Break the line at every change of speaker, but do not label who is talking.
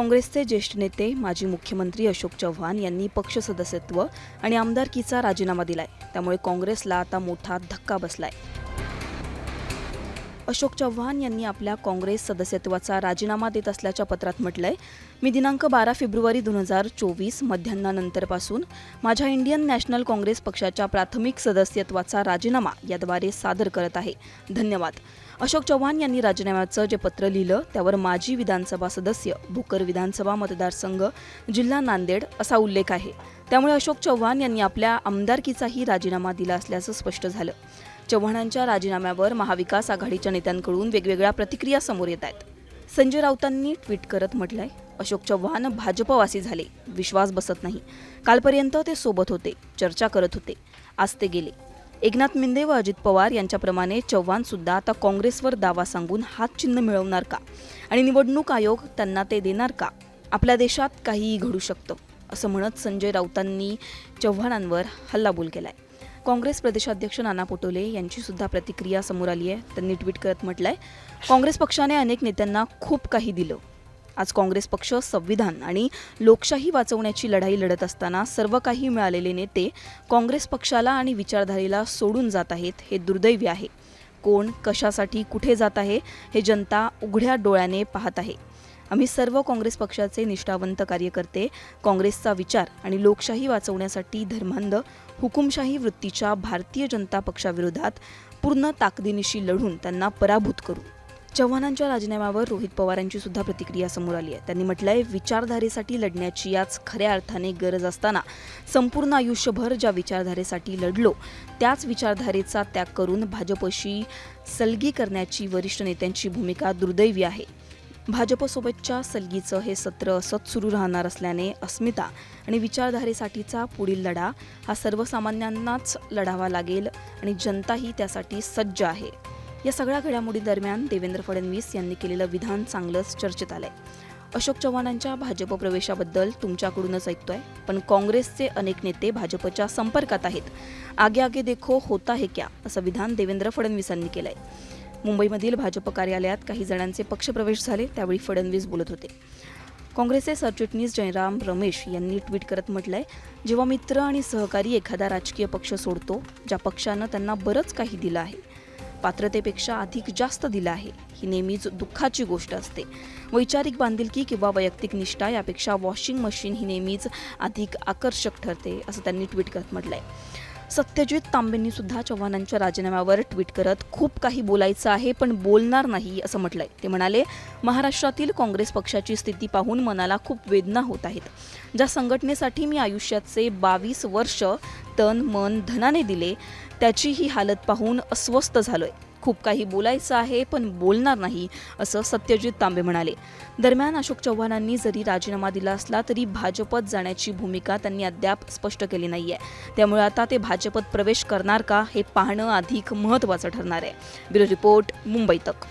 काँग्रेसचे ज्येष्ठ नेते माजी मुख्यमंत्री अशोक चव्हाण यांनी पक्ष सदस्यत्व आणि आमदारकीचा राजीनामा दिलाय. त्यामुळे काँग्रेसला आता मोठा धक्का बसलाय. अशोक चव्हाण यांनी आपल्या काँग्रेस सदस्यत्वाचा राजीनामा देत असल्याच्या पत्रात म्हटलंय मी दिनांक बारा फेब्रुवारी दोन हजार चोवीस मध्यान्हानंतरपासून माझ्या इंडियन नॅशनल काँग्रेस पक्षाच्या प्राथमिक सदस्यत्वाचा राजीनामा याद्वारे सादर करत आहे. धन्यवाद. अशोक चव्हाण यांनी राजीनाम्याचं जे पत्र लिहिलं त्यावर माजी विधानसभा सदस्य भोकर विधानसभा मतदारसंघ जिल्हा नांदेड असा उल्लेख आहे. त्यामुळे अशोक चव्हाण यांनी आपल्या आमदारकीचाही राजीनामा दिला असल्याचं स्पष्ट झालं. चव्हाणांच्या राजीनाम्यावर महाविकास आघाडीच्या नेत्यांकडून वेगवेगळ्या प्रतिक्रिया समोर येत आहेत. संजय राऊतांनी ट्विट करत म्हटलंय अशोक चव्हाण भाजपवासी झाले. विश्वास बसत नाही. कालपर्यंत ते सोबत होते चर्चा करत होते. आज ते गेले. एकनाथ मिंदे व अजित पवार यांच्याप्रमाणे चव्हाण सुद्धा आता काँग्रेसवर दावा सांगून हात चिन्ह मिळवणार का? आणि निवडणूक आयोग त्यांना ते देणार का? आपल्या देशात काहीही घडू शकतं असं म्हणत संजय राऊतांनी चव्हाणांवर हल्लाबोल केलाय. काँग्रेस प्रदेशाध्यक्ष नाना पटोले यांची सुद्धा प्रतिक्रिया समोर आली आहे. त्यांनी ट्विट करत म्हटलंय काँग्रेस पक्षाने अनेक नेत्यांना खूप काही दिलं. आज काँग्रेस पक्ष संविधान आणि लोकशाही वाचवण्याची लढाई लढत असताना सर्व काही मिळालेले नेते काँग्रेस पक्षाला आणि विचारधारेला सोडून जात आहेत हे दुर्दैवी आहे. कोण कशासाठी कुठे जात आहे हे जनता उघड्या डोळ्याने पाहत आहे. आम्ही सर्व काँग्रेस पक्षाचे निष्ठावंत कार्यकर्ते काँग्रेसचा विचार आणि लोकशाही वाचवण्यासाठी धर्मांध हुकुमशाही वृत्तीच्या भारतीय जनता पक्षाविरोधात पूर्ण ताकदीनिशी लढून त्यांना पराभूत करू. चव्हाणांच्या राजीनाम्यावर रोहित पवारांची सुद्धा प्रतिक्रिया समोर आली आहे. त्यांनी म्हटलंय विचारधारेसाठी लढण्याची याच खऱ्या अर्थाने गरज असताना संपूर्ण आयुष्यभर ज्या विचारधारेसाठी लढलो त्याच विचारधारेचा त्याग करून भाजपशी सलगी करण्याची वरिष्ठ नेत्यांची भूमिका दुर्दैवी आहे. भाजपसोबतच्या सलगीचं हे सत्र असंच सुरू राहणार असल्याने अस्मिता आणि विचारधारेसाठीचा पुढील लढा हा सर्वसामान्यांनाच लढावा लागेल आणि जनताही त्यासाठी सज्ज आहे. या सगळ्या घडामोडीदरम्यान देवेंद्र फडणवीस यांनी केलेलं विधान चांगलंच चर्चेत आलंय. अशोक चव्हाणांच्या भाजप प्रवेशाबद्दल तुमच्याकडूनच ऐकतोय पण काँग्रेसचे अनेक नेते भाजपच्या संपर्कात आहेत. आगे आगे देखो होता हे क्या? असं विधान देवेंद्र फडणवीसांनी केलंय. मुंबईमधील भाजप कार्यालयात काही जणांचे पक्षप्रवेश झाले त्यावेळी फडणवीस बोलत होते. काँग्रेसचे सरचिटणीस जयराम रमेश यांनी ट्विट करत म्हटलंय जेव्हा मित्र आणि सहकारी एखादा राजकीय पक्ष सोडतो ज्या पक्षानं त्यांना बरंच काही दिलं आहे पात्रतेपेक्षा अधिक जास्त दिलं आहे. ही नेहमीच दुःखाची गोष्ट असते. वैचारिक बांधिलकी किंवा वैयक्तिक निष्ठा यापेक्षा वॉशिंग मशीन ही नेहमीच अधिक आकर्षक ठरते असं त्यांनी ट्विट करत म्हटलं आहे सत्यजित तांबेंनी सुद्धा चव्हाणांच्या राजीनाम्यावर ट्विट करत खूप काही बोलायचं आहे पण बोलणार नाही असं म्हटलंय. ते म्हणाले महाराष्ट्रातील काँग्रेस पक्षाची स्थिती पाहून मनाला खूप वेदना होत आहेत. ज्या संघटनेसाठी मी आयुष्याचे बावीस वर्ष तन मन धनाने दिले त्याची ही हालत पाहून अस्वस्थ झालोय. खूप काही बोलायचं आहे पण बोलणार नाही असं सत्यजित तांबे म्हणाले. दरम्यान अशोक चव्हाणांनी जरी राजीनामा दिला असला तरी भाजपत जाण्याची भूमिका त्यांनी अद्याप स्पष्ट केली नाहीये. त्यामुळे आता ते भाजपत प्रवेश करणार का हे पाहणं अधिक महत्त्वाचं ठरणार आहे. ब्युरो रिपोर्ट मुंबई तक.